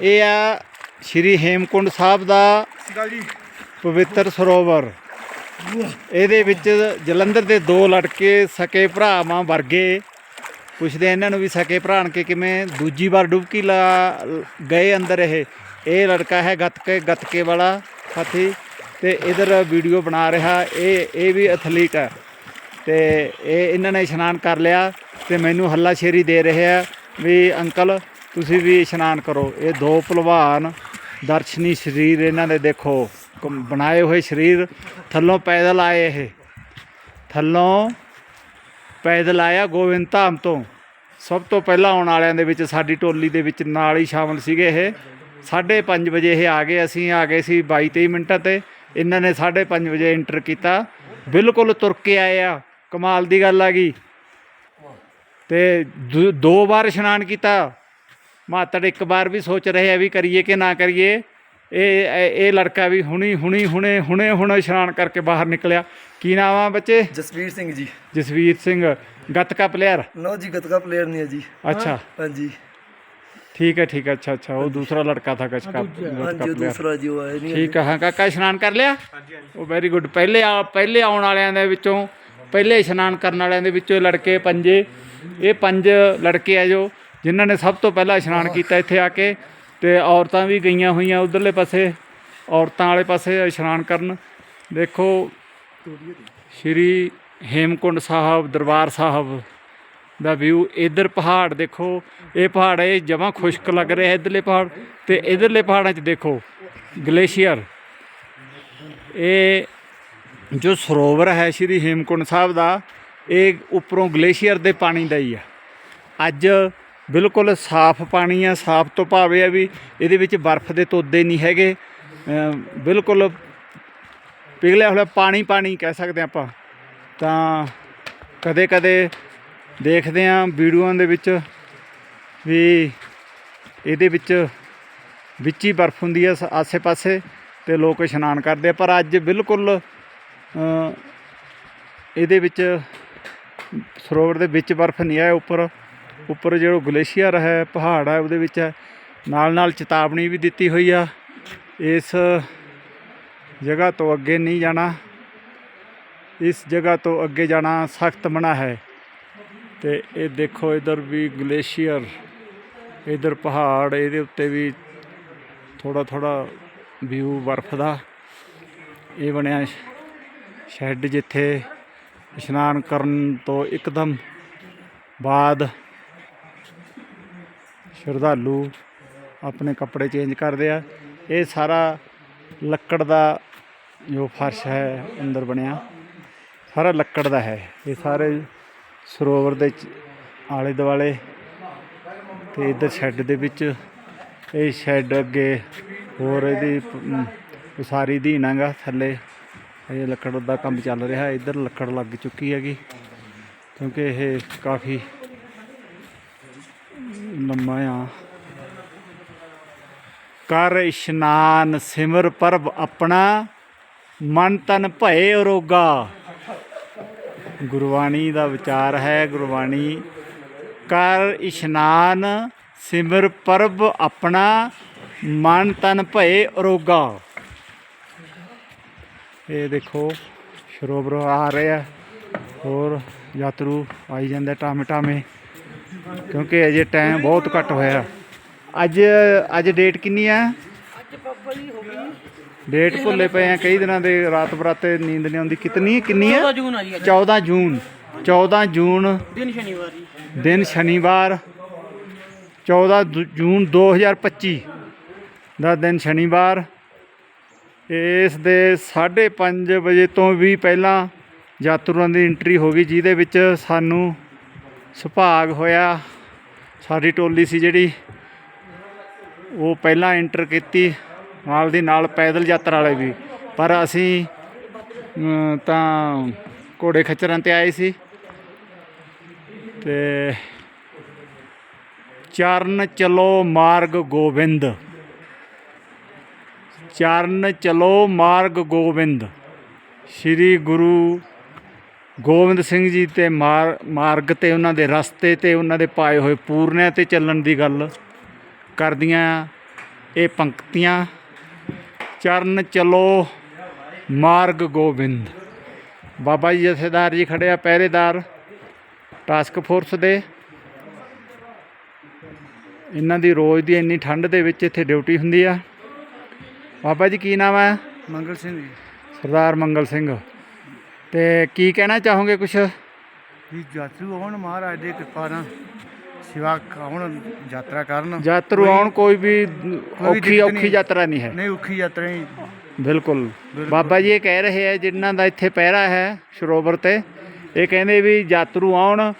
ਇਹ ਆ ਸ਼੍ਰੀ ਹੇਮਕੁੰਡ ਸਾਹਿਬ ਦਾ ਪਵਿੱਤਰ ਸਰੋਵਰ। ਇਹਦੇ ਵਿੱਚ ਜਲੰਧਰ ਦੇ ਦੋ ਲੜਕੇ ਸਕੇ ਭਰਾਵਾਂ ਵਰਗੇ ਪੁੱਛਦੇ ਇਹਨਾਂ ਨੂੰ ਵੀ ਸਕੇ ਭਰਾਣ ਕੇ ਕਿਵੇਂ। ਦੂਜੀ ਵਾਰ ਡੁਬਕੀ ਲਾ ਗਏ ਅੰਦਰ ਇਹ। ਇਹ ਲੜਕਾ ਹੈ ਗੱਤਕੇ ਗੱਤਕੇ ਵਾਲਾ ਸਾਥੀ ਤੇ ਇਧਰ ਵੀਡੀਓ ਬਣਾ ਰਿਹਾ। ਇਹ ਇਹ ਵੀ ਐਥਲੀਟ ਹੈ ਤੇ ਇਹ ਇਹਨਾਂ ਨੇ ਇਸ਼ਨਾਨ ਕਰ ਲਿਆ ਤੇ ਮੈਨੂੰ ਹੱਲਾਸ਼ੇਰੀ ਦੇ ਰਹੇ ਆ ਵੀ ਅੰਕਲ ਤੁਸੀਂ ਵੀ ਇਸ਼ਨਾਨ ਕਰੋ। ਇਹ ਦੋ ਭਲਵਾਨ ਦਰਸ਼ਨੀ ਸਰੀਰ ਇਹਨਾਂ ਦੇ ਦੇਖੋ। ਕਮ- ਬਣਾਏ ਹੋਏ ਸਰੀਰ, ਥੱਲੋਂ ਪੈਦਲ ਆਏ ਇਹ। ਥੱਲੋਂ ਪੈਦਲ ਆਇਆ ਗੋਬਿੰਦ ਧਾਮ ਤੋਂ। ਸਭ ਤੋਂ ਪਹਿਲਾਂ ਆਉਣ ਵਾਲਿਆਂ ਦੇ ਵਿੱਚ ਸਾਡੀ ਟੋਲੀ ਦੇ ਵਿੱਚ ਨਾਲ ਹੀ ਸ਼ਾਮਲ ਸੀਗੇ ਇਹ। 5:30 ਵਜੇ ਇਹ ਆ ਗਏ, ਅਸੀਂ ਆ ਗਏ ਸੀ 22-23 ਮਿੰਟਾਂ ਤੇ। ਇਹਨਾਂ ਨੇ 5:30 ਵਜੇ ਇੰਟਰ ਕੀਤਾ। ਬਿਲਕੁਲ ਤੁਰ ਕੇ ਆਏ ਆ। ਕਮਾਲ ਦੀ ਗੱਲ ਆ ਗਈ। ਤੇ ਦੋ- ਦੋ ਵਾਰ ਇਸ਼ਨਾਨ ਕੀਤਾ। ਮਾਤੜ ਇੱਕ ਵਾਰ ਵੀ ਸੋਚ ਰਹੇ ਆ ਵੀ ਕਰੀਏ ਕਿ ਨਾ ਕਰੀਏ। ਇਹ ਇਹ ਲੜਕਾ ਵੀ ਹੁਣੀ ਹੁਣੀ ਹੁਣੇ ਹੁਣੇ ਹੁਣ ਇਸ਼ਨਾਨ ਕਰਕੇ ਬਾਹਰ ਨਿਕਲਿਆ। ਕੀ ਨਾਮ ਆ ਬੱਚੇ? ਜਸਵੀਰ ਸਿੰਘ ਜੀ। ਜਸਵੀਰ ਸਿੰਘ। ਗੱਤਕਾ ਪਲੇਅਰ ਨੋ ਜੀ ਗਤਕਾ ਪਲੇਅਰ ਨਹੀਂ ਹੈ ਜੀ। ਅੱਛਾ। ਹਾਂਜੀ। ਠੀਕ ਹੈ ਠੀਕ ਹੈ ਅੱਛਾ ਅੱਛਾ। ਉਹ ਦੂਸਰਾ ਲੜਕਾ ਥਾ ਗੱਤਕਾ ਹਾਂਜੀ ਦੂਸਰਾ ਜੀ ਉਹ ਆਇਆ ਨਹੀਂ ਠੀਕ ਹੈ ਹਾਂ ਕਾਕਾ ਇਸ਼ਨਾਨ ਕਰ ਲਿਆ? ਹਾਂਜੀ ਹਾਂਜੀ। ਉਹ ਵੈਰੀ ਗੁੱਡ ਪਹਿਲੇ ਆ ਪਹਿਲੇ ਆਉਣ ਵਾਲਿਆਂ ਦੇ ਵਿੱਚੋਂ ਪਹਿਲੇ ਇਸ਼ਨਾਨ ਕਰਨ ਵਾਲਿਆਂ ਦੇ ਵਿੱਚੋਂ ਲੜਕੇ ਪੰਜੇ। ਇਹ ਪੰਜ ਲੜਕੇ ਆ ਜੋ। ਜਿਨ੍ਹਾਂ ਨੇ ਸਭ ਤੋਂ ਪਹਿਲਾਂ ਇਸ਼ਨਾਨ ਕੀਤਾ ਇੱਥੇ ਆ ਕੇ ਤੇ ਔਰਤਾਂ ਵੀ ਗਈਆਂ ਹੋਈਆਂ ਉਧਰਲੇ ਪਾਸੇ ਔਰਤਾਂ ਵਾਲੇ ਪਾਸੇ ਇਸ਼ਨਾਨ ਕਰਨ। ਦੇਖੋ ਸ਼੍ਰੀ ਹੇਮਕੁੰਡ ਸਾਹਿਬ ਦਰਬਾਰ ਸਾਹਿਬ ਦਾ ਵਿਊ ਇਧਰ ਪਹਾੜ ਦੇਖੋ ਇਹ ਪਹਾੜ ਇਹ ਜਮਾਂ ਖੁਸ਼ਕ ਲੱਗ ਰਿਹਾ ਇਧਰਲੇ ਪਹਾੜ ਤੇ ਇਧਰਲੇ ਪਹਾੜਾਂ 'ਚ ਦੇਖੋ ਗਲੇਸ਼ੀਅਰ। ਇਹ ਜੋ ਸਰੋਵਰ ਹੈ ਸ਼੍ਰੀ ਹੇਮਕੁੰਡ ਸਾਹਿਬ ਦਾ ਇਹ ਉੱਪਰੋਂ ਗਲੇਸ਼ੀਅਰ ਦੇ ਪਾਣੀ ਦਾ ਹੀ ਆ। ਅੱਜ ਬਿਲਕੁਲ ਸਾਫ਼ ਪਾਣੀ ਆ, ਸਾਫ਼ ਤੋਂ ਭਾਵੇਂ ਆ ਵੀ ਇਹਦੇ ਵਿੱਚ ਬਰਫ਼ ਦੇ ਤੋਦੇ ਨਹੀਂ ਹੈਗੇ। ਬਿਲਕੁਲ ਪਿਘਲਿਆ ਹੋਇਆ ਪਾਣੀ ਪਾਣੀ ਕਹਿ ਸਕਦੇ ਆਪਾਂ। ਤਾਂ ਕਦੇ ਕਦੇ ਦੇਖਦੇ ਆ ਵੀਡੀਓਆਂ ਦੇ ਵਿੱਚ ਵੀ ਇਹਦੇ ਵਿੱਚ ਵਿੱਚ ਹੀ ਬਰਫ਼ ਹੁੰਦੀ ਹੈ ਸ- ਆਸੇ-ਪਾਸੇ ਤੇ ਲੋਕ ਇਸ਼ਨਾਨ ਕਰਦੇ ਆ। ਪਰ ਅੱਜ ਬਿਲਕੁਲ ਇਹਦੇ ਵਿੱਚ ਸਰੋਵਰ ਦੇ ਵਿੱਚ ਬਰਫ਼ ਨਹੀਂ ਹੈ ਉੱਪਰ ਉੱਪਰ ਜਿਹੜਾ ਗਲੇਸ਼ੀਅਰ ਹੈ, ਪਹਾੜ ਹੈ, ਉਹਦੇ ਵਿੱਚ ਹੈ। ਨਾਲ ਨਾਲ ਚੇਤਾਵਨੀ ਵੀ ਦਿੱਤੀ ਹੋਈ ਆ। ਇਸ ਜਗ੍ਹਾ ਤੋਂ ਅੱਗੇ ਨਹੀਂ ਜਾਣਾ। ਇਸ ਜਗ੍ਹਾ ਤੋਂ ਅੱਗੇ ਜਾਣਾ ਸਖਤ ਮਨਾ ਹੈ। ਤੇ ਇਹ ਦੇਖੋ ਇਧਰ ਵੀ ਗਲੇਸ਼ੀਅਰ, ਇਧਰ ਪਹਾੜ, ਇਹਦੇ ਉੱਤੇ ਵੀ ਥੋੜਾ ਥੋੜਾ ਵਿਊ ਬਰਫ਼ ਦਾ ਇਹ ਬਣਿਆ ਸ਼ੈੱਡ ਜਿੱਥੇ ਇਸ਼ਨਾਨ ਕਰਨ ਤੋਂ ਇੱਕਦਮ ਬਾਅਦ ਸ਼ਰਧਾਲੂ ਆਪਣੇ ਕੱਪੜੇ ਚੇਂਜ ਕਰਦੇ ਆ। ਇਹ ਸਾਰਾ ਲੱਕੜ ਦਾ ਜੋ ਫਰਸ਼ ਹੈ ਅੰਦਰ ਬਣਿਆ, ਸਾਰਾ ਲੱਕੜ ਦਾ ਹੈ। ਇਹ ਸਾਰੇ ਸਰੋਵਰ ਦੇ ਆਲੇ ਦੁਆਲੇ ਤੇ ਇਧਰ ਸ਼ੈੱਡ ਦੇ ਵਿੱਚ, ਇਹ ਸ਼ੈੱਡ ਅੱਗੇ ਹੋਰ ਇਹਦੀ ਪ- ਉਸਾਰੀ ਦੀ ਨਾਗਾ ਥੱਲੇ ਇਹ ਲੱਕੜ ਦਾ ਕੰਮ ਚੱਲ ਰਿਹਾ। ਇਧਰ ਲੱਕੜ ਲੱਗ ਚੁੱਕੀ ਹੈਗੀ, ਕਿਉਂਕਿ ਇਹ ਕਾਫੀ ਲੰਮਾ ਆ ਕਰ ਇਸ਼ਨਾਨ ਸਿਮਰ ਪਰਬ ਆਪਣਾ, ਮਨ ਤਨ ਭਏ ਅਰੋਗਾ ਗੁਰਬਾਣੀ ਦਾ ਵਿਚਾਰ ਹੈ ਗੁਰਬਾਣੀ। ਕਰ ਇਸ਼ਨਾਨ ਸਿਮਰ ਪਰਬ ਆਪਣਾ, ਮਨ ਤਨ ਭਏ ਅਰੋਗਾ ਇਹ ਦੇਖੋ, ਸਰੋਵਰ ਆ ਰਹੇ ਆ ਹੋਰ ਯਾਤਰੂ ਆਈ ਜਾਂਦੇ ਟਾਮੇ ਟਾਮੇ ਕਿਉਂਕਿ ਅਜੇ ਟਾਈਮ ਬਹੁਤ ਘੱਟ ਹੋਇਆ। ਅੱਜ ਅੱਜ ਡੇਟ ਕਿੰਨੀ ਆ? ਡੇਟ ਭੁੱਲੇ ਪਏ ਆ ਕਈ ਦਿਨਾਂ ਦੇ ਰਾਤ ਬਰਾਤੇ ਨੀਂਦ ਨਹੀਂ ਆਉਂਦੀ। ਕਿਤਨੀ ਕਿੰਨੀ ਆ? 14 ਜੂਨ ਆ ਜੀ ਅੱਜ। 14 ਜੂਨ। 14 ਜੂਨ। ਦਿਨ ਸ਼ਨੀਵਾਰ ਜੀ। ਦਿਨ ਸ਼ਨੀਵਾਰ। 14 ਦੂ- ਜੂਨ 2025 ਦਾ ਦਿਨ ਸ਼ਨੀਵਾਰ। ਇਸ ਦੇ 5:30 ਵਜੇ ਤੋਂ ਵੀ ਪਹਿਲਾਂ ਯਾਤਰੂਆਂ ਦੀ ਐਂਟਰੀ ਹੋ ਗਈ ਜਿਹਦੇ ਵਿੱਚ ਸਾਨੂੰ ਸੁਭਾਗ ਹੋਇਆ। ਸਾਡੀ ਟੋਲੀ ਸੀ ਜਿਹੜੀ। ਉਹ ਪਹਿਲਾਂ ਐਂਟਰ ਕੀਤੀ। ਨਾਲ ਦੀ ਨਾਲ ਪੈਦਲ ਯਾਤਰਾ ਵਾਲੇ ਵੀ। ਪਰ ਅਸੀਂ ਤਾਂ ਘੋੜੇ ਖੱਚਰਾਂ ਤੇ ਆਏ ਸੀ। ਤੇ ਚਰਨ ਚਲੋ ਮਾਰਗ ਗੋਬਿੰਦ। ਚਰਨ ਚਲੋ ਮਾਰਗ ਗੋਬਿੰਦ। ਸ੍ਰੀ ਗੁਰੂ ਗੋਬਿੰਦ ਸਿੰਘ ਜੀ ਤੇ ਮਾਰ- ਮਾਰਗ ਤੇ ਉਹਨਾਂ ਦੇ ਰਸਤੇ ਤੇ ਉਹਨਾਂ ਦੇ ਪਾਏ ਹੋਏ ਪੂਰਨਿਆਂ ਤੇ ਚੱਲਣ ਦੀ ਗੱਲ ਕਰਦੀਆਂ ਇਹ ਪੰਕਤੀਆਂ। ਚਰਨ ਚਲੋ ਮਾਰਗ ਗੋਬਿੰਦ। ਬਾਬਾ ਜੀ ਜਥੇਦਾਰ ਜੀ ਖੜੇ ਆ ਪਹਿਰੇਦਾਰ ਟਾਸਕ ਫੋਰਸ ਦੇ। ਇਹਨਾਂ ਦੀ ਰੋਜ਼ ਦੀ ਇੰਨੀ ਠੰਡ ਦੇ ਵਿੱਚ ਇੱਥੇ ਡਿਊਟੀ ਹੁੰਦੀ ਆ। ਬਾਬਾ ਜੀ ਕੀ ਨਾਮ ਹੈ ਮੰਗਲ ਸਿੰਘ ਜੀ। ਸਰਦਾਰ ਮੰਗਲ ਸਿੰਘ। ਤੇ ਕੀ ਕਹਿਣਾ ਚਾਹੋਗੇ ਕੁਛ? ਵੀ ਯਾਤਰੂ ਆਉਣ ਮਹਾਰਾਜ ਦੇ ਕਿਰਪਾ ਨਾਲ ਸਿਵਾ ਆਉਣ ਯਾਤਰਾ ਕਰਨ। ਯਾਤਰੂ ਆਉਣ ਕੋਈ ਵੀ ਔਖੀ ਔਖੀ ਨਹੀਂ। ਯਾਤਰਾ ਨਹੀਂ ਹੈ। ਨਹੀਂ ਔਖੀ ਯਾਤਰਾ ਹੀ ਬਿਲਕੁਲ। ਬਾਬਾ ਜੀ ਇਹ ਕਹਿ ਰਹੇ ਹੈ ਜਿਨ੍ਹਾਂ ਦਾ ਇੱਥੇ ਪਹਿਰਾ ਹੈ ਸਰੋਵਰ ਤੇ ਇਹ ਕਹਿੰਦੇ ਵੀ ਯਾਤਰੂ ਆਉਣ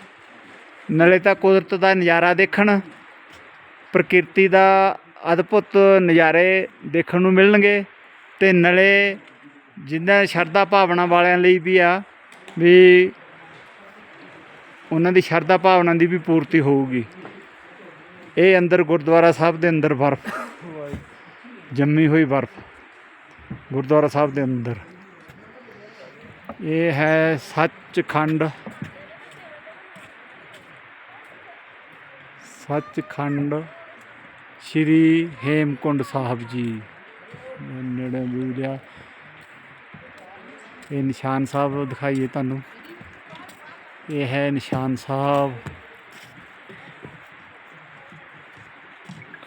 ਨਾਲੇ ਤਾਂ ਕੁਦਰਤ ਦਾ ਨਜ਼ਾਰਾ ਦੇਖਣ ਪ੍ਰਕਿਰਤੀ ਦਾ ਅਦਭੁਤ ਨਜ਼ਾਰੇ ਦੇਖਣ ਨੂੰ ਮਿਲਣਗੇ ਤੇ ਨਾਲੇ ਜਿਨ੍ਹਾਂ ਸ਼ਰਧਾ ਭਾਵਨਾ ਵਾਲਿਆਂ ਲਈ ਵੀ ਆ, ਵੀ ਉਹਨਾਂ ਦੀ ਸ਼ਰਧਾ ਭਾਵਨਾ ਦੀ ਵੀ ਪੂਰਤੀ ਹੋਊਗੀ। ਇਹ ਅੰਦਰ ਗੁਰਦੁਆਰਾ ਸਾਹਿਬ ਦੇ ਅੰਦਰ ਬਰਫ਼, ਜੰਮੀ ਹੋਈ ਬਰਫ਼, ਗੁਰਦੁਆਰਾ ਸਾਹਿਬ ਦੇ ਅੰਦਰ। ਇਹ ਹੈ ਸੱਚਖੰਡ। ਸੱਚਖੰਡ ਸ਼੍ਰੀ ਹੇਮਕੁੰਡ ਸਾਹਿਬ ਜੀ। ਨੇੜੇ ਵੀਰਿਆ ਇਹ ਨਿਸ਼ਾਨ ਸਾਹਿਬ ਦਿਖਾਈਏ ਤੁਹਾਨੂੰ। ਇਹ ਹੈ ਨਿਸ਼ਾਨ ਸਾਹਿਬ।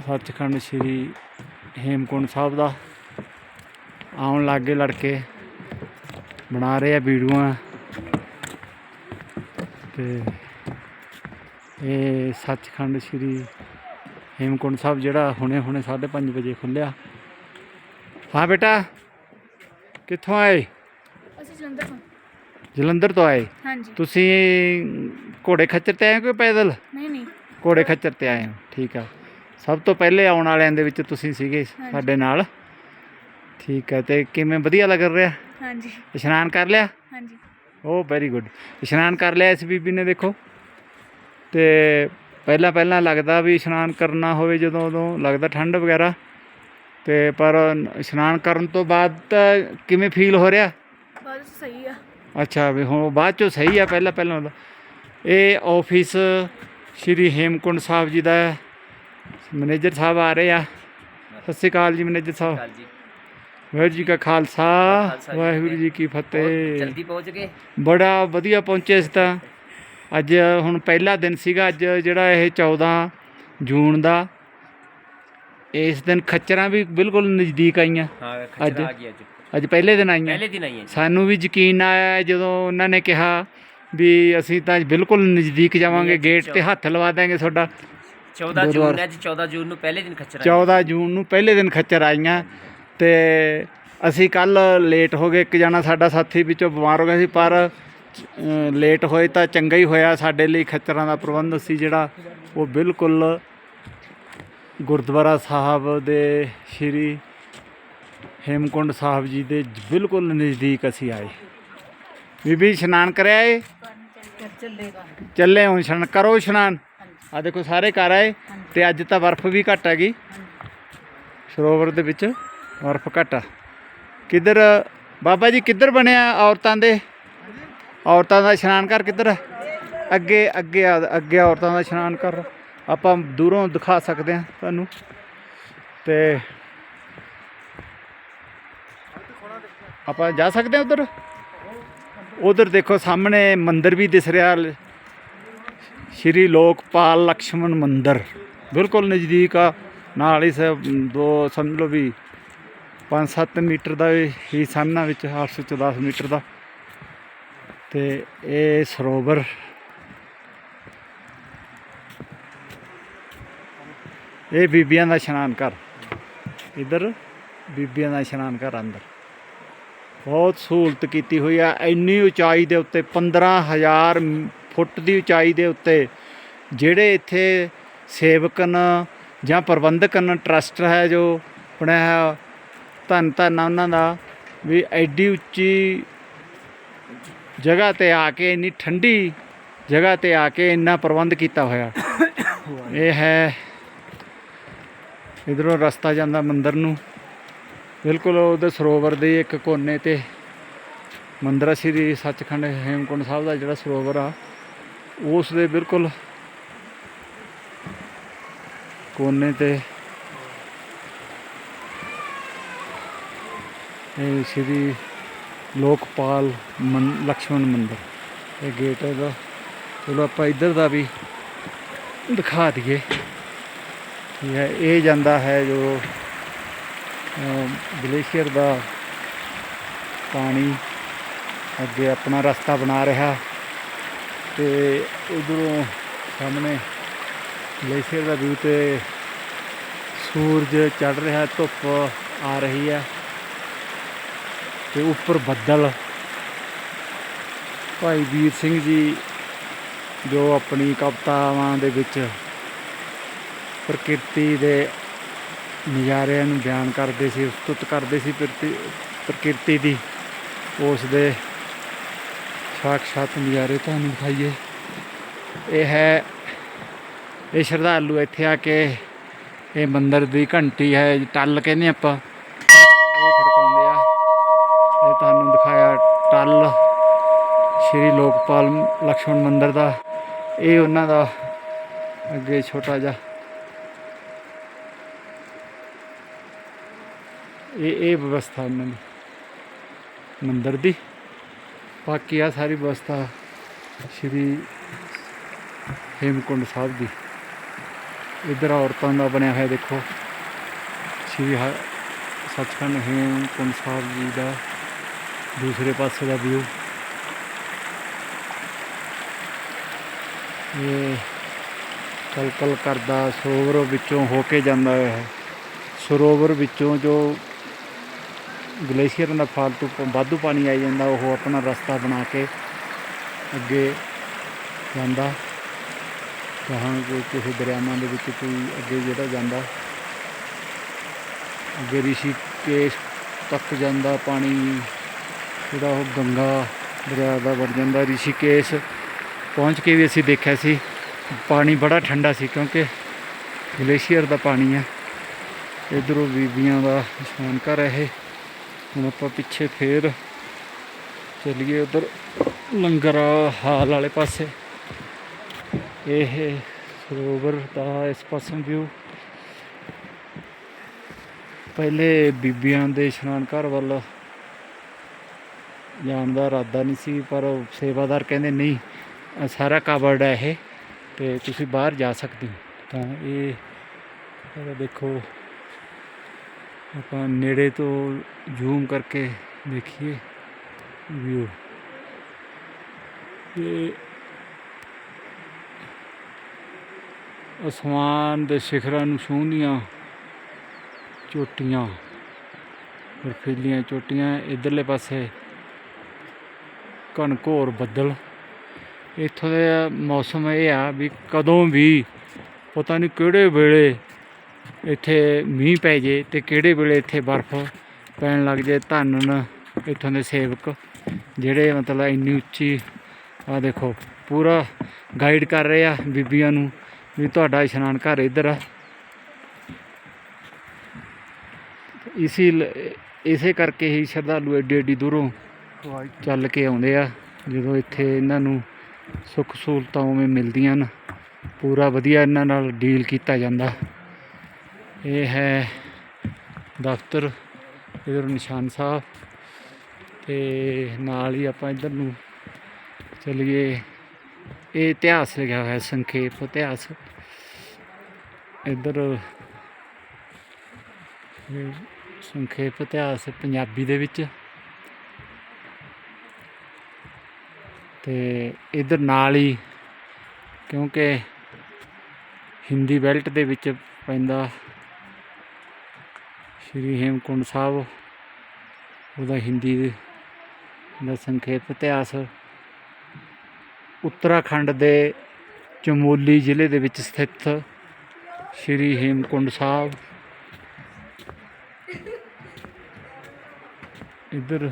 ਸੱਚਖੰਡ ਸ਼੍ਰੀ ਹੇਮਕੁੰਡ ਸਾਹਿਬ ਦਾ। ਆਉਣ ਲੱਗੇ ਲੜਕੇ। ਬਣਾ ਰਹੇ ਆ ਵੀਡੀਓਆਂ। ਤੇ ਇਹ ਸੱਚਖੰਡ ਸ਼੍ਰੀ ਹੇਮਕੁੰਡ ਸਾਹਿਬ ਜਿਹੜਾ ਹੁਣੇ ਹੁਣੇ 5:30 ਵਜੇ ਖੁੱਲਿਆ ਹਾਂ ਬੇਟਾ, ਕਿੱਥੋਂ ਆਏ? ਜਲੰਧਰ ਤੋਂ ਆਏ? ਹਾਂਜੀ। ਤੁਸੀਂ ਘੋੜੇ ਖੱਚਰ ਤੇ ਆਏ ਹੋ ਕਿ ਪੈਦਲ? ਨਹੀਂ ਨਹੀਂ। ਘੋੜੇ ਖੱਚਰ ਤੇ ਆਏ ਹੋ ਠੀਕ ਆ। ਸਭ ਤੋਂ ਪਹਿਲੇ ਆਉਣ ਵਾਲਿਆਂ ਦੇ ਵਿੱਚ ਤੁਸੀਂ ਸੀਗੇ ਸਾਡੇ ਨਾਲ। ਠੀਕ ਹੈ ਤੇ ਕਿਵੇਂ ਵਧੀਆ ਲੱਗ ਰਿਹਾ? ਹਾਂਜੀ। ਇਸ਼ਨਾਨ ਕਰ ਲਿਆ? ਹਾਂਜੀ। ਓ ਵੈਰੀ ਗੁੱਡ ਇਸ਼ਨਾਨ ਕਰ ਲਿਆ ਇਸ ਬੀਬੀ ਨੇ ਦੇਖੋ। ਤੇ ਪਹਿਲਾਂ ਪਹਿਲਾਂ ਲੱਗਦਾ ਵੀ ਇਸ਼ਨਾਨ ਕਰਨਾ ਹੋਵੇ ਜਦੋਂ ਉਦੋਂ ਲੱਗਦਾ ਠੰਡ ਵਗੈਰਾ। ਤੇ ਪਰ ਇਸ਼ਨਾਨ ਕਰਨ ਤੋਂ ਬਾਅਦ ਕਿਵੇਂ ਫੀਲ ਹੋ ਰਿਹਾ? ਚ ਸਹੀ ਆ। ਅੱਛਾ ਵੀ ਹੁਣ ਬਾਅਦ ਚੋਂ ਸਹੀ ਆ ਪਹਿਲਾਂ ਪਹਿਲਾਂ ਇਹ ਆਫਿਸ ਸ਼੍ਰੀ ਹੇਮਕੁੰਡ ਸਾਹਿਬ ਜੀ ਦਾ। ਮੈਨੇਜਰ ਸਾਹਿਬ ਆ ਰਹੇ ਆ। ਸਤਿ ਸ਼੍ਰੀ ਅਕਾਲ ਜੀ ਮੈਨੇਜਰ ਸਾਹਿਬ। ਵਾਹਿਗੁਰੂ ਜੀ ਕਾ ਖਾਲਸਾ। ਵਾਹਿਗੁਰੂ ਜੀ ਕੀ ਫਤਿਹ। ਜਲਦੀ ਪਹੁੰਚ ਗਏ? ਬੜਾ ਵਧੀਆ ਪਹੁੰਚੇ ਇਸ ਤਾਂ। ਅੱਜ ਹੁਣ ਪਹਿਲਾ ਦਿਨ ਸੀਗਾ ਅੱਜ ਜਿਹੜਾ ਇਹ 14 ਜੂਨ ਦਾ। ਇਸ ਦਿਨ ਖੱਚਰਾਂ ਵੀ ਬਿਲਕੁਲ ਨਜ਼ਦੀਕ ਆਈਆਂ। ਹਾਂ? ਖੱਚਰ ਆ ਗਈ ਅੱਜ। ਅੱਜ ਪਹਿਲੇ ਦਿਨ ਆਈਆਂ। ਪਹਿਲੇ ਦਿਨ ਆਈ ਹੈ ਜੀ। ਸਾਨੂੰ ਵੀ ਯਕੀਨ ਆਇਆ ਜਦੋਂ ਉਹਨਾਂ ਨੇ ਕਿਹਾ ਵੀ ਅਸੀਂ ਤਾਂ ਬਿਲਕੁਲ ਨਜ਼ਦੀਕ ਜਾਵਾਂਗੇ ਗੇਟ ਤੇ ਹੱਥ ਲਵਾ ਦਾਂਗੇ ਤੁਹਾਡਾ। 14 ਗੁਰਦੁਆਰਾ- ਜੂਨ ਹੈ ਅੱਜ 14 ਜੂਨ ਨੂੰ ਪਹਿਲੇ ਦਿਨ ਖੱਚਰ ਆਈ। 14 ਜੂਨ ਨੂੰ ਪਹਿਲੇ ਦਿਨ ਖੱਚਰ ਆਈਆਂ ਤੇ ਅਸੀਂ ਕੱਲ ਲੇਟ ਹੋ ਗਏ ਇੱਕ ਜਣਾ ਸਾਡਾ ਸਾਥੀ ਵਿੱਚੋਂ ਬਿਮਾਰ ਹੋ ਗਿਆ ਸੀ ਪਰ ਲੇਟ ਹੋਏ ਤਾਂ ਚੰਗਾ ਹੀ ਹੋਇਆ ਸਾਡੇ ਲਈ ਖੱਚਰਾਂ ਦਾ ਪ੍ਰਬੰਧ ਸੀ ਜਿਹੜਾ ਉਹ ਬਿਲਕੁਲ ਗੁਰਦੁਆਰਾ ਸਾਹਿਬ ਦੇ ਸ਼੍ਰੀ ਹੇਮਕੁੰਡ ਸਾਹਿਬ ਜੀ ਦੇ ਬਿਲਕੁਲ ਨਜ਼ਦੀਕ ਅਸੀਂ ਆਏ। ਬੀਬੀ ਇਸ਼ਨਾਨ ਕਰਿਆ ਏ? ਚੱਲੇਗਾ। ਚੱਲੇ ਹੁਣ ਇਸ਼ਨਾਨ ਕਰੋ ਇਸ਼ਨਾਨ। ਆ ਦੇਖੋ ਸਾਰੇ ਕਰ ਆਏ। ਤੇ ਅੱਜ ਤਾਂ ਬਰਫ਼ ਵੀ ਘੱਟ ਹੈਗੀ। ਸਰੋਵਰ ਦੇ ਵਿੱਚ ਬਰਫ਼ ਘੱਟ ਆ। ਕਿੱਧਰ ਬਾਬਾ ਜੀ ਕਿੱਧਰ ਬਣਿਆ ਔਰਤਾਂ ਦੇ? ਔਰਤਾਂ ਦਾ ਇਸ਼ਨਾਨ ਘਰ ਕਿੱਧਰ? ਹੈ ਅੱਗੇ ਅੱਗੇ ਅੱਗੇ ਔਰਤਾਂ ਦਾ ਇਸ਼ਨਾਨ ਕਰ। ਆਪਾਂ ਦੂਰੋਂ ਦਿਖਾ ਸਕਦੇ ਹਾਂ ਤੁਹਾਨੂੰ। ਤੇ ਆਪਾਂ ਜਾ ਸਕਦੇ ਹਾਂ ਉਧਰ? ਉਧਰ ਦੇਖੋ ਸਾਹਮਣੇ ਮੰਦਿਰ ਵੀ ਦਿਸ ਰਿਹਾ। ਲ- ਸ਼੍ਰੀ ਲੋਕਪਾਲ ਲਕਸ਼ਮਣ ਮੰਦਿਰ। ਬਿਲਕੁਲ ਨਜ਼ਦੀਕ ਆ। ਨਾਲ ਹੀ ਦੋ ਸਮਝ ਲਓ ਵੀ 5-7 ਮੀਟਰ ਦਾ ਹੀ ਸਾਹਮਣਾ ਵਿੱਚ 800 ਤੋਂ 10 ਮੀਟਰ ਦਾ। ਤੇ ਇਹ ਸਰੋਵਰ। ਇਹ ਬੀਬੀਆਂ ਦਾ ਇਸ਼ਨਾਨ ਘਰ। ਇਧਰ ਬੀਬੀਆਂ ਦਾ ਇਸ਼ਨਾਨ ਘਰ ਅੰਦਰ। ਬਹੁਤ ਸਹੂਲਤ ਕੀਤੀ ਹੋਈ ਆ। ਇੰਨੀ ਉਚਾਈ ਦੇ ਉੱਤੇ 15000 ਮ- ਫੁੱਟ ਦੀ ਉਚਾਈ ਦੇ ਉੱਤੇ ਜਿਹੜੇ ਇੱਥੇ ਸੇਵਕ ਨ ਜਾਂ ਪ੍ਰਬੰਧਕ ਨ ਟਰਸਟ ਹੈ ਜੋ ਬਣਾਇਆ ਹੈ, ਧੰਨ ਧੰਨ ਉਹਨਾਂ ਦਾ ਵੀ ਐਡੀ ਉੱਚੀ ਜਗ੍ਹਾ ਤੇ ਆ ਕੇ ਇੰਨੀ ਠੰਡੀ ਜਗ੍ਹਾ ਤੇ ਆ ਕੇ ਇੰਨਾ ਪ੍ਰਬੰਧ ਕੀਤਾ ਹੋਇਆ। ਇਹ ਹੈ ਇਧਰੋਂ ਰਸਤਾ ਜਾਂਦਾ ਮੰਦਿਰ ਨੂੰ। ਬਿਲਕੁਲ ਉਹਦੇ ਸਰੋਵਰ ਦੇ ਇੱਕ ਕੋਨੇ ਤੇ ਮੰਦਰ ਮੰਦਰਾ ਸ੍ਰੀ ਸੱਚਖੰਡ ਹੇਮਕੁੰਡ ਸਾਹਿਬ ਦਾ ਜਿਹੜਾ ਸਰੋਵਰ ਆ, ਉਸ ਦੇ ਬਿਲਕੁਲ ਕੋਨੇ ਤੇ ਇਹ ਸ੍ਰੀ ਲੋਕਪਾਲ ਲక్ష్ਮਣ ਮੰਦਰ, ਇਹ ਗੇਟ ਹੈ ਦਾ ਚਲੋ ਆਪਾਂ ਇੱਧਰ ਦਾ ਵੀ ਦਿਖਾ ਦਈਏ ਇਹ ਇਹ ਜਾਂਦਾ ਹੈ ਜੋ ਗਲੇਸ਼ੀਅਰ ਦਾ ਪਾਣੀ ਅੱਗੇ ਆਪਣਾ ਰਸਤਾ ਬਣਾ ਰਿਹਾ ਤੇ ਉਧਰੋਂ ਸਾਹਮਣੇ ਗਲੇਸ਼ੀਅਰ ਦਾ ਵਿਊ ਤੇ ਸੂਰਜ ਚੜ ਰਿਹਾ, ਧੁੱਪ ਆ ਰਹੀ ਹੈ ਤੇ ਉੱਪਰ ਬੱਦਲ। ਭਾਈ ਵੀਰ ਸਿੰਘ ਜੀ ਜੋ ਆਪਣੀ ਕਵਿਤਾਵਾਂ ਦੇ ਵਿੱਚ ਪ੍ਰਕਿਰਤੀ ਦੇ ਨਜ਼ਾਰਿਆਂ ਨੂੰ ਬਿਆਨ ਕਰਦੇ ਸੀ, ਉਸਤਤ ਕਰਦੇ ਸੀ ਪ੍ਰਕਿ- ਪ੍ਰਕਿਰਤੀ ਦੀ। ਉਸ ਦੇ ਸਾਖਸ਼ਾਤ ਨਜ਼ਾਰੇ ਤੁਹਾਨੂੰ ਦਿਖਾਈਏ। ਇਹ ਹੈ, ਇਹ ਸ਼ਰਧਾਲੂ ਇੱਥੇ ਆ ਕੇ ਇਹ ਮੰਦਰ ਦੀ ਘੰਟੀ ਹੈ, ਟੱਲ ਕਹਿੰਦੇ ਆਪਾਂ। ਉਹ ਖੜਕਾਉਂਦੇ ਆ। ਇਹ ਤੁਹਾਨੂੰ ਦਿਖਾਇਆ ਟੱਲ ਸ਼੍ਰੀ ਲੋਕਪਾਲ ਲਕਸ਼ਮਣ ਮੰਦਰ ਦਾ। ਇਹ ਉਹਨਾਂ ਦਾ ਅੱਗੇ ਛੋਟਾ ਜਿਹਾ ਇਹ ਇਹ ਵਿਵਸਥਾ ਉਹਨਾਂ ਦੀ, ਮੰਦਰ ਦੀ। ਬਾਕੀ ਆ ਸਾਰੀ ਵਿਵਸਥਾ ਸ਼੍ਰੀ ਹੇਮਕੁੰਡ ਸਾਹਿਬ ਦੀ। ਇਧਰ ਔਰਤਾਂ ਦਾ ਬਣਿਆ ਹੋਇਆ ਦੇਖੋ, ਸ਼੍ਰੀ ਹ- ਸੱਚਖੰਡ ਹੇਮਕੁੰਡ ਸਾਹਿਬ ਜੀ ਦਾ ਦੂਸਰੇ ਪਾਸੇ ਦਾ ਵਿਊ ਇਹ ਕਲਕਲ ਕਰਦਾ, ਸਰੋਵਰ ਵਿੱਚੋਂ ਹੋ ਕੇ ਜਾਂਦਾ ਹੈ। ਸਰੋਵਰ ਵਿੱਚੋਂ ਜੋ ਗਲੇਸ਼ੀਅਰ ਦਾ ਫਾਲਤੂ ਵਾਧੂ ਪਾਣੀ ਆ ਜਾਂਦਾ, ਉਹ ਆਪਣਾ ਰਸਤਾ ਬਣਾ ਕੇ ਅੱਗੇ ਜਾਂਦਾ। ਕਹਾਂ ਕੋਈ ਕਿਸੇ ਦਰਿਆਵਾਂ ਦੇ ਵਿੱਚ ਕੋਈ ਅੱਗੇ ਜਿਹੜਾ ਜਾਂਦਾ, ਅੱਗੇ ਰਿਸ਼ੀਕੇਸ਼ ਤੱਕ ਜਾਂਦਾ ਪਾਣੀ, ਜਿਹੜਾ ਉਹ ਗੰਗਾ ਦਰਿਆ ਦਾ ਵੜ ਜਾਂਦਾ। ਰਿਸ਼ੀਕੇਸ਼ ਪਹੁੰਚ ਕੇ ਵੀ ਅਸੀਂ ਦੇਖਿਆ ਸੀ, ਪਾਣੀ ਬੜਾ ਠੰਡਾ ਸੀ ਕਿਉਂਕਿ ਗਲੇਸ਼ੀਅਰ ਦਾ ਪਾਣੀ ਹੈ ਇਧਰੋਂ ਬੀਬੀਆਂ ਦਾ ਇਸ਼ਨਾਨ ਘਰ ਹੈ ਇਹ ਹੁਣ ਆਪਾਂ ਪਿੱਛੇ ਫੇਰ ਚੱਲੀਏ ਉਧਰ ਲੰਗਰ ਹਾਲ ਵਾਲੇ ਪਾਸੇ। ਇਹ ਸਰੋਵਰ ਦਾ ਇਸ ਪਾਸੋਂ ਵਿਊ ਪਹਿਲੇ ਬੀਬੀਆਂ ਦੇ ਇਸ਼ਨਾਨ ਘਰ ਵੱਲ ਜਾਣ ਦਾ ਇਰਾਦਾ ਨਹੀਂ ਸੀ, ਪਰ ਸੇਵਾਦਾਰ ਕਹਿੰਦੇ, ਨਹੀਂ ਸਾਰਾ ਕਵਰਡ ਹੈ ਇਹ ਤੇ ਤੁਸੀਂ ਬਾਹਰ ਜਾ ਸਕਦੇ ਹੋ। ਤਾਂ ਇਹ ਦੇਖੋ। ਆਪਾਂ ਨੇੜੇ ਤੋਂ ਜ਼ੂਮ ਕਰਕੇ ਦੇਖੀਏ ਵਿਊ। ਇਹ ਅਸਮਾਨ ਦੇ ਸਿਖਰਾਂ ਨੂੰ ਛੂਹਦੀਆਂ ਚੋਟੀਆਂ ਬਰਫੀਲੀਆਂ ਚੋਟੀਆਂ, ਇਧਰਲੇ ਪਾਸੇ ਘਣਘੋਰ ਬੱਦਲ। ਇੱਥੋਂ ਦਾ ਮੌਸਮ ਇਹ ਆ ਵੀ ਕਦੋਂ ਵੀ ਪਤਾ ਨਹੀਂ ਕਿਹੜੇ ਵੇਲੇ ਇੱਥੇ ਮੀਂਹ ਪੈ ਜੇ ਤੇ ਕਿਹੜੇ ਵੇਲੇ ਇੱਥੇ ਬਰਫ਼ ਪੈਣ ਲੱਗ ਜੇ ਧੰਨ ਇੱਥੋਂ ਦੇ ਸੇਵਕ, ਜਿਹੜੇ ਮਤਲਬ ਇੰਨੀ ਉੱਚੀ ਆ ਦੇਖੋ, ਪੂਰਾ ਗਾਈਡ ਕਰ ਰਹੇ ਆ ਬੀਬੀਆਂ ਨੂੰ ਵੀ ਤੁਹਾਡਾ ਇਸ਼ਨਾਨ ਘਰ ਇੱਧਰ ਆ। ਇਸੀ ਲ- ਇਸੇ ਕਰਕੇ ਹੀ ਸ਼ਰਧਾਲੂ ਏਡੀ ਏਡੀ ਦੂਰੋਂ ਚੱਲ ਕੇ ਆਉਂਦੇ ਆ, ਜਦੋਂ ਇੱਥੇ ਇਹਨਾਂ ਨੂੰ ਸੁੱਖ ਸਹੂਲਤਾਂ ਉਵੇਂ ਮਿਲਦੀਆਂ ਹਨ। ਪੂਰਾ ਵਧੀਆ ਇਹਨਾਂ ਨਾਲ ਡੀਲ ਕੀਤਾ ਜਾਂਦਾ। ਇਹ ਹੈ ਦਫ਼ਤਰ, ਇਧਰ ਨਿਸ਼ਾਨ ਸਾਹਿਬ ਤੇ ਨਾਲ ਹੀ ਆਪਾਂ ਇਧਰ ਨੂੰ ਚਲੀਏ। ਇਹ ਇਤਿਹਾਸ ਲਿਖਿਆ ਹੋਇਆ ਸੰਖੇਪ ਇਤਿਹਾਸ। ਇਧਰ ਸੰਖੇਪ ਇਤਿਹਾਸ ਪੰਜਾਬੀ ਦੇ ਵਿੱਚ। ਤੇ ਇਧਰ ਨਾਲ ਹੀ, ਕਿਉਂਕਿ ਹਿੰਦੀ ਬੈਲਟ ਦੇ ਵਿੱਚ ਪੈਂਦਾ ਸ਼੍ਰੀ ਹੇਮਕੁੰਡ ਸਾਹਿਬ ਉਹਦਾ ਹਿੰਦੀ ਦੇ ਸੰਖੇਪ ਇਤਿਹਾਸ। ਉੱਤਰਾਖੰਡ ਦੇ ਚਮੋਲੀ ਜ਼ਿਲ੍ਹੇ ਦੇ ਵਿੱਚ ਸਥਿਤ ਸ਼੍ਰੀ ਹੇਮਕੁੰਡ ਸਾਹਿਬ। ਇੱਧਰ।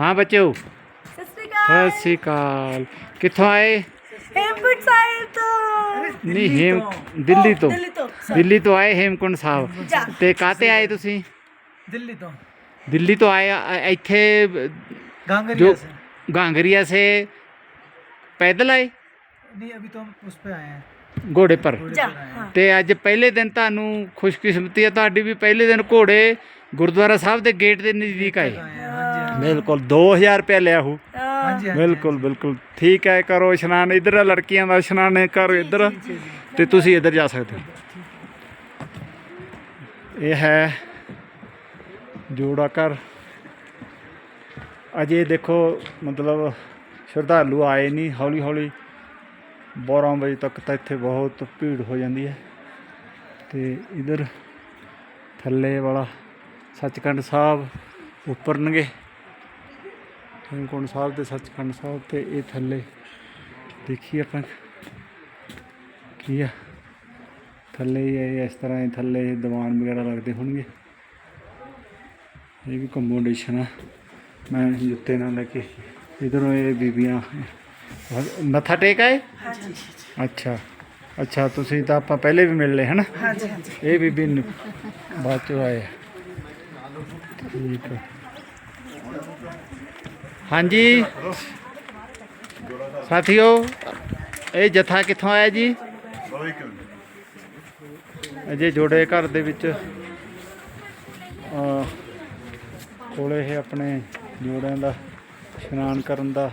ਹਾਂ ਬੱਚਿਓ। ਸਤਿ ਸ਼੍ਰੀ ਅਕਾਲ। ਕਿੱਥੋਂ ਆਏ? हेमकुंड साहिब तो ਨਹੀਂ ਹੇਮ ਦਿੱਲੀ ਤੋਂ। ਦਿੱਲੀ ਤੋਂ। ਆਏ ਹੇਮਕੁੰਡ ਸਾਹਿਬ। ਤੇ ਕਾਤੇ ਆਏ ਤੁਸੀਂ? ਦਿੱਲੀ ਤੋਂ। ਦਿੱਲੀ ਤੋਂ ਆਏ ਇੱਥੇ गांगरिया ਜੋ ਗਾਂਗਰੀਆ ਸੇ ਪੈਦਲ ਆਏ? नहीं अभी तो हम उस पे आए ਘੋੜੇ ਪਰ। ਤੇ ਅੱਜ ਪਹਿਲੇ ਦਿਨ ਤੁਹਾਨੂੰ ਖੁਸ਼ਕਿਸਮਤੀ ਹੈ ਤੁਹਾਡੀ ਵੀ ਪਹਿਲੇ ਦਿਨ ਘੋੜੇ ਗੁਰਦੁਆਰਾ ਸਾਹਿਬ ਦੇ ਗੇਟ ਦੇ ਨਜ਼ਦੀਕ ਆਏ। ਆए हैं हाँ जी ਬਿਲਕੁਲ 2000 ਰੁਪਏ ਲਿਆ ਹੂ। ਹਾਂਜੀ ਬਿਲਕੁਲ ਬਿਲਕੁਲ। ਠੀਕ ਹੈ ਕਰੋ ਇਸ਼ਨਾਨ। ਇਧਰ ਲੜਕੀਆਂ ਦਾ ਇਸ਼ਨਾਨ ਕਰੋ ਇਧਰ। ਤੇ ਤੁਸੀਂ ਇਧਰ ਜਾ ਸਕਦੇ ਹੋ। ਇਹ ਹੈ ਜੋੜਾ ਕਰ ਅਜੇ ਦੇਖੋ ਮਤਲਬ ਸ਼ਰਧਾਲੂ ਆਏ ਨਹੀਂ ਹੌਲੀ ਹੌਲੀ 12 ਵਜੇ ਤੱਕ ਤਾਂ ਇੱਥੇ ਬਹੁਤ ਭੀੜ ਹੋ ਜਾਂਦੀ ਹੈ। ਤੇ ਇਧਰ ਥੱਲੇ ਵਾਲਾ ਸੱਚਖੰਡ ਸਾਹਿਬ ਉੱਪਰ ਨਗੇ। ਹੇਮਕੁੰਟ ਸਾਹਿਬ ਤੇ ਸੱਚਖੰਡ ਸਾਹਿਬ ਤੇ ਇਹ ਥੱਲੇ। ਦੇਖੀ ਆਪਾਂ ਕੀ ਆ। ਥੱਲੇ ਹੀ ਇਹ ਇਸ ਤਰ੍ਹਾਂ ਹੀ ਥੱਲੇ ਦੀਵਾਨ ਵਗੈਰਾ ਲੱਗਦੇ ਹੋਣਗੇ। ਇਹ ਵੀ ਕੰਪੋਡੀਸ਼ਨ ਆ। ਮੈਂ ਜੁੱਤੇ ਨਾਲ ਲੈ ਕੇ ਇਧਰੋਂ ਇਹ ਬੀਬੀਆਂ ਮੱਥਾ ਟੇਕ ਆਏ? ਅੱਛਾ ਅੱਛਾ ਤੁਸੀਂ ਤਾਂ ਆਪਾਂ ਪਹਿਲੇ ਵੀ ਮਿਲ ਲਏ ਹਨ? ਹਾਂਜੀ ਹਾਂਜੀ। ਇਹ ਬੀਬੀ ਬਾਅਦ ਚ ਆਏ। ਠੀਕ ਹੈ ਹਾਂਜੀ। ਸਾਥੀਓ ਇਹ ਜਥਾ ਕਿੱਥੋਂ ਆਇਆ ਜੀ? ਅਜੇ ਜੋੜੇ ਘਰ ਦੇ ਵਿੱਚ ਅਹ, ਕੋਲੇ ਇਹ ਆਪਣੇ ਜੋੜਿਆਂ ਦਾ ਇਸ਼ਨਾਨ ਕਰਨ ਦਾ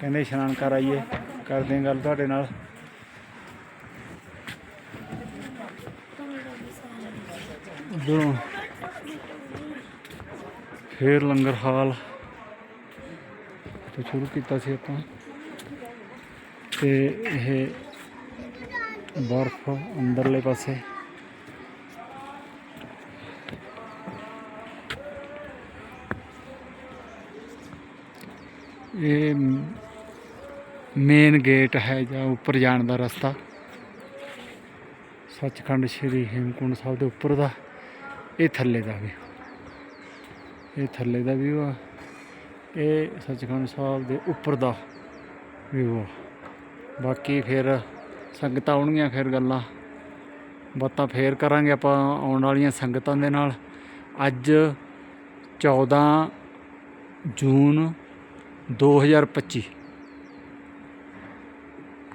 ਕਹਿੰਦੇ ਇਸ਼ਨਾਨ ਕਰ ਆਈਏ ਕਰਦੇ ਹਾਂ ਗੱਲ ਤੁਹਾਡੇ ਨਾਲ। ਉਧਰੋਂ ਫੇਰ ਲੰਗਰ ਹਾਲ ਤੋਂ ਸ਼ੁਰੂ ਕੀਤਾ ਸੀ ਆਪਾਂ। ਤੇ ਇਹ ਬਰਫ਼ ਅੰਦਰਲੇ ਪਾਸੇ। ਇਹ ਮੇਨ ਗੇਟ ਹੈ ਜਾਂ ਉੱਪਰ ਜਾਣ ਦਾ ਰਸਤਾ। ਸੱਚਖੰਡ ਸ੍ਰੀ ਹੇਮਕੁੰਟ ਸਾਹਿਬ ਦੇ ਉੱਪਰ ਦਾ। ਇਹ ਥੱਲੇ ਦਾ ਵੀ। ਇਹ ਥੱਲੇ ਦਾ ਵੀ ਆ ਇਹ ਸੱਚਖੰਡ ਸਾਹਿਬ ਦੇ ਉੱਪਰ ਦਾ ਵਿਊ ਆ। ਬਾਕੀ ਫਿਰ ਸੰਗਤਾਂ ਆਉਣਗੀਆਂ ਫਿਰ ਗੱਲਾਂ। ਬਾਤਾਂ ਫੇਰ ਕਰਾਂਗੇ ਆਪਾਂ ਆਉਣ ਵਾਲੀਆਂ ਸੰਗਤਾਂ ਦੇ ਨਾਲ। ਅੱਜ 14 ਜੂਨ 2025